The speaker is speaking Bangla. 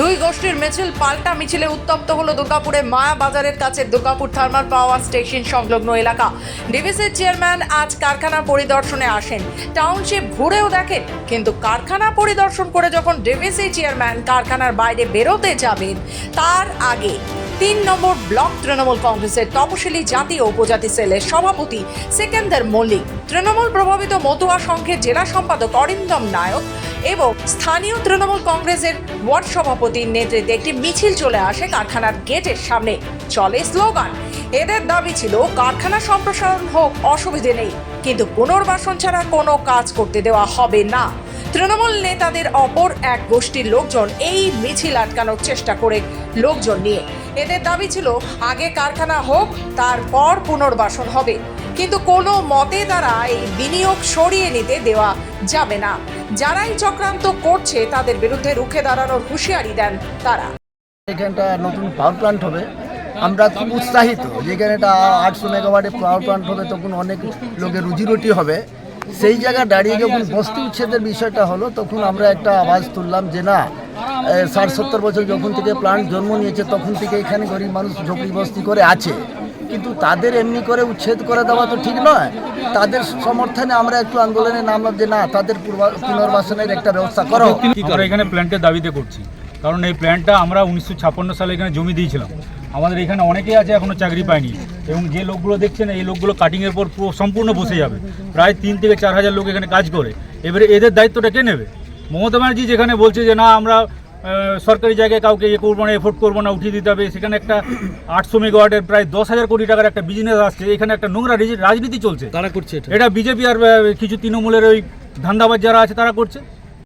দুই গোষ্ঠীর মিছিল পাল্টা মিছিলে উত্তপ্ত হলো দুর্গাপুরে মায়া বাজারের কাছে দুর্গাপুর থার্মাল পাওয়ার স্টেশন সংলগ্ন এলাকা। ডিভিসির চেয়ারম্যান আজ কারখানা পরিদর্শনে আসেন। টাউনশিপ ঘুরেও দেখেন, কিন্তু কারখানা পরিদর্শন করে যখন ডিভিসি চেয়ারম্যান কারখানার বাইরে বেরোতে যাবেন, তার আগে তিন নম্বর ব্লক তৃণমূল কংগ্রেসের তপশিলি জাতি ও উপজাতি সেলের সভাপতি সেকেন্দার মল্লিক, তৃণমূল প্রভাবিত মতুয়া সংঘের জেলা সম্পাদক অরিন্দম নায়ক এবং স্থানীয় তৃণমূল কংগ্রেসের ওয়ার্ড সভাপতির নেতৃত্বে একটি মিছিল চলে আসে কারখানার গেটের সামনে। চলে স্লোগান, এদের দাবি ছিল কারখানা সম্প্রসারণ হোক, অসুবিধে নেই, কিন্তু পুনর্বাসন ছাড়া কোনো কাজ করতে দেওয়া হবে না। তৃণমূল নেতাদের অপর এক গোষ্ঠীর লোকজন এই মিছিল আটকানোর চেষ্টা করে লোকজন নিয়ে। এদের দাবি ছিল, আগে কারখানা হোক, তারপর পুনর্বাসন হবে। কিন্তু কোনো মতে তারা এই বিনিয়োগ সরিয়ে নিতে দেওয়া যাবে না। যারাই চক্রান্ত করছে, তাদের বিরুদ্ধে রুখে দাঁড়ানোর হুঁশিয়ারি দেন তারা। এখানটা নতুন পাওয়ার প্ল্যান্ট হবে। আমরা খুব উৎসাহিত যেখানে এটা আটশো মেগাওয়াটের পাওয়ার প্ল্যান্ট হবে, তখন অনেক লোকের রুজিরুটি হবে। সেই জায়গায় দাঁড়িয়ে যখন বস্তি উচ্ছেদের বিষয়টা হলো, তখন আমরা একটা আওয়াজ তুললাম যে না ষাট, সত্তর বছর যখন থেকে প্ল্যান্ট জন্ম নিয়েছে, তখন থেকে এখানে গরিব মানুষ ঝুপড়ি বস্তি করে আছে। কিন্তু তাদের এমনি করে উচ্ছেদ করে দেওয়া তো ঠিক নয়। তাদের সমর্থনে আমরা একটু আন্দোলনে নামলাম যে, না, তাদের পুনর্বাসনের একটা ব্যবস্থা করো। আমরা এখানে প্ল্যান্টের দাবিতে করছি। কারণ এই প্ল্যান্টটা আমরা উনিশশো ছাপ্পান্ন সালে এখানে জমি দিয়েছিলাম। আমাদের এখানে অনেকেই আছে এখনও চাকরি পায়নি। এবং যে লোকগুলো দেখছেন, এই লোকগুলো কাটিংয়ের পুরো সম্পূর্ণ বসে যাবে। প্রায় তিন থেকে চার হাজার লোক এখানে কাজ করে। এবারে এদের দায়িত্বটা কে নেবে? মমতা ব্যানার্জি যেখানে বলছে যে না আমরা সরকারি জায়গায় কাউকে ইয়ে করব না এফোর্ড করব না উঠিয়ে দিতে হবে সেখানে একটা আটশো মেগাওয়াটের প্রায় দশ হাজার কোটি টাকার একটা বিজনেস আসছে এখানে একটা নোংরা রাজনীতি চলছে। তারা করছে এটা? এটা বিজেপি আর কিছু তৃণমূলের ওই ধান্দাবাজ যারা আছে তারা করছে।